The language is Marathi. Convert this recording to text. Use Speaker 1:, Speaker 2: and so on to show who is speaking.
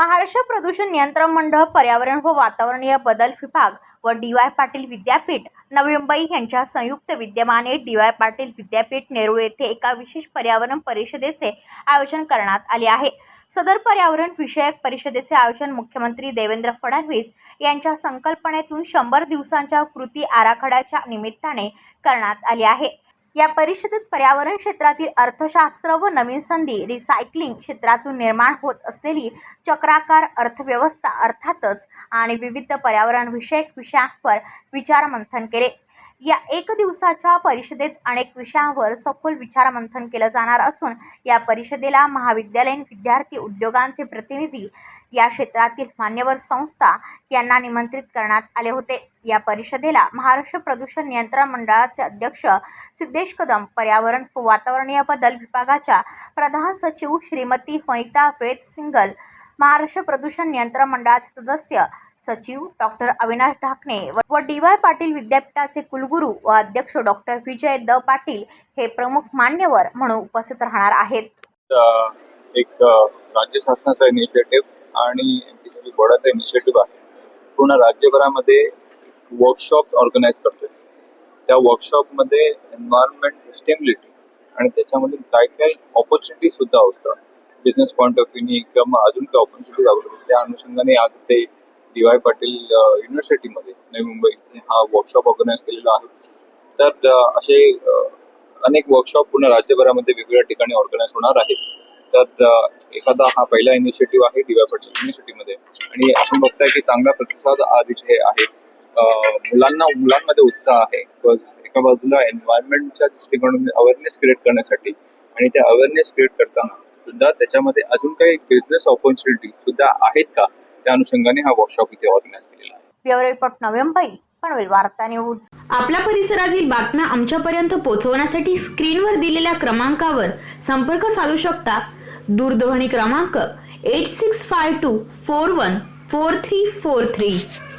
Speaker 1: महाराष्ट्र प्रदूषण नियंत्रण मंडळ पर्यावरण व वातावरणीय बदल विभाग व डी वाय पाटील विद्यापीठ नवी मुंबई यांच्या संयुक्त विद्यमाने डी वाय पाटील विद्यापीठ नेरूळ येथे एका विशेष पर्यावरण परिषदेचे आयोजन करण्यात आले आहे. सदर पर्यावरण विषयक परिषदेचे आयोजन मुख्यमंत्री देवेंद्र फडणवीस यांच्या संकल्पनेतून शंभर दिवसांच्या कृती आराखड्याच्या निमित्ताने करण्यात आले आहे. या परिषदेत पर्यावरण क्षेत्रातील अर्थशास्त्र व नवीन संधी रिसायकलिंग क्षेत्रातून निर्माण होत असलेली चक्राकार अर्थव्यवस्था अर्थातच आणि विविध पर्यावरणविषयक विषयांवर विचारमंथन केले. या एक दिवसाच्या परिषदेत अनेक विषयांवर सखोल विचारमंथन केलं जाणार असून या परिषदेला महाविद्यालयीन विद्यार्थी उद्योगांचे प्रतिनिधी या क्षेत्रातील मान्यवर संस्था यांना निमंत्रित करण्यात आले होते. या परिषदेला महाराष्ट्र प्रदूषण नियंत्रण मंडळाचे अध्यक्ष सिद्धेश कदम पर्यावरण व वातावरणीय बदल विभागाच्या प्रधान सचिव श्रीमती वनिता वेद सिंगल महाराष्ट्र प्रदूषण नियंत्रण मंडळाचे सदस्य सचिव डॉक्टर अविनाश ढाकणे व डी वाय पाटील विद्यापीठाचे कुलगुरू व अध्यक्ष डॉक्टर विजय द पाटील हे प्रमुख मान्यवर म्हणून उपस्थित राहणार आहेत.
Speaker 2: एक राज्य शासनाचा इनिशिएटिव्ह आणि बोर्डाचा इनिशिएटिव्ह आहे. पूर्ण राज्यभरामध्ये वर्कशॉप ऑर्गनाईज करतोय. त्या वर्कशॉपमध्ये एन्व्हायरमेंट सस्टेबिलिटी आणि त्याच्यामध्ये काय काय ऑपॉर्च्युनिटी सुद्धा असतात बिझनेस पॉईंट ऑफ व्ह्यूनी किंवा अजून काही ऑपॉर्च्युनिटीज अवेलेबल त्या अनुषंगाने आज ते डी वाय पाटील युनिव्हर्सिटीमध्ये नवी मुंबई इथे हा वर्कशॉप ऑर्गनाईज केलेला आहे. तर असे अनेक वर्कशॉप पूर्ण राज्यभरामध्ये वेगवेगळ्या ठिकाणी ऑर्गनाईज होणार आहेत. तर एखादा हा पहिला इनिशिएटिव्ह आहे डी वाय पाटील युनिव्हर्सिटीमध्ये आणि आपण बघताय की चांगला प्रतिसाद आज इथे आहे. मुलांना मुलांमध्ये उत्साह आहे. एका बाजूला एन्व्हायरमेंटच्या दृष्टिकोनातून अवेअरनेस क्रिएट करण्यासाठी आणि त्या अवेअरनेस क्रिएट करताना सुद्धा त्याच्यामध्ये अजून काही बिझनेस ऑपॉर्च्युनिटी सुद्धा आहेत का? त्या अनुषंगाने हा वर्कशॉप इथे ऑर्गनाईज केलेला आहे.
Speaker 1: ब्युरो रिपोर्ट नवी मुंबई पनवेल वार्ता न्यूज.
Speaker 3: आपल्या परिसरातील बातम्या आमच्यापर्यंत पोहोचवण्यासाठी स्क्रीनवर दिलेल्या क्रमांकावर संपर्क साधू शकता. दूरध्वनी क्रमांक eight six five two four one four three four three